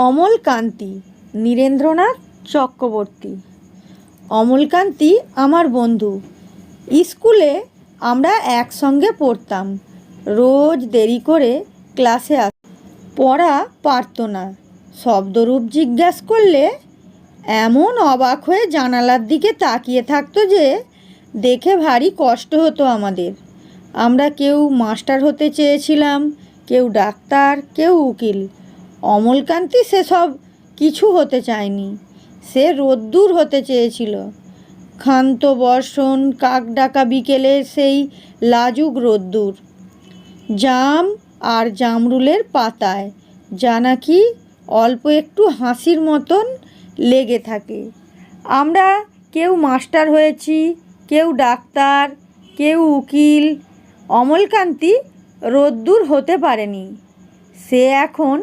অমলকান্তি নীরেন্দ্রনাথ চক্রবর্তী। অমলকান্তি আমার বন্ধু। স্কুলে আমরা একসঙ্গে পড়তাম। রোজ দেরি করে ক্লাসে আস পড়া পারতো না। শব্দরূপ জিজ্ঞাস করলে এমন অবাক হয়ে জানালার দিকে তাকিয়ে থাকতো যে, দেখে ভারী কষ্ট হতো আমাদের। আমরা কেউ মাস্টার হতে চেয়েছিলাম, কেউ ডাক্তার, কেউ উকিল। অমলকান্তি সেসব কিছু হতে চায়নি। সে রোদ্দুর হতে চেয়েছিল। ক্ষান্ত বর্ষণ কাক ডাকা বিকেলে সেই লাজুক রোদ্দুর। জাম আর জামরুলের পাতায় যা নাকি অল্প একটু হাসির মতন লেগে থাকে। আমরা কেউ মাস্টার হয়েছি, কেউ ডাক্তার, কেউ উকিল, অমলকান্তি রোদ্দুর হতে পারেনি। সে এখন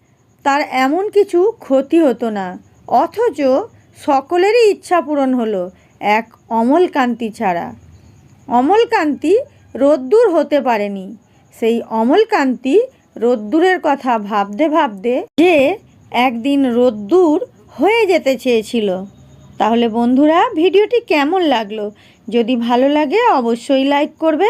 তার এমন কিছু ক্ষতি হতো না। অথচ সকলেরই ইচ্ছা পূরণ হলো এক অমলকান্তি ছাড়া। অমলকান্তি রোদ্দুর হতে পারেনি। সেই অমলকান্তি রোদ্দুরের কথা ভাবতে ভাবতে যে একদিন রোদ্দুর হয়ে যেতে চেয়েছিল। তাহলে বন্ধুরা, ভিডিওটি কেমন লাগল? যদি ভালো লাগে, অবশ্যই লাইক করবে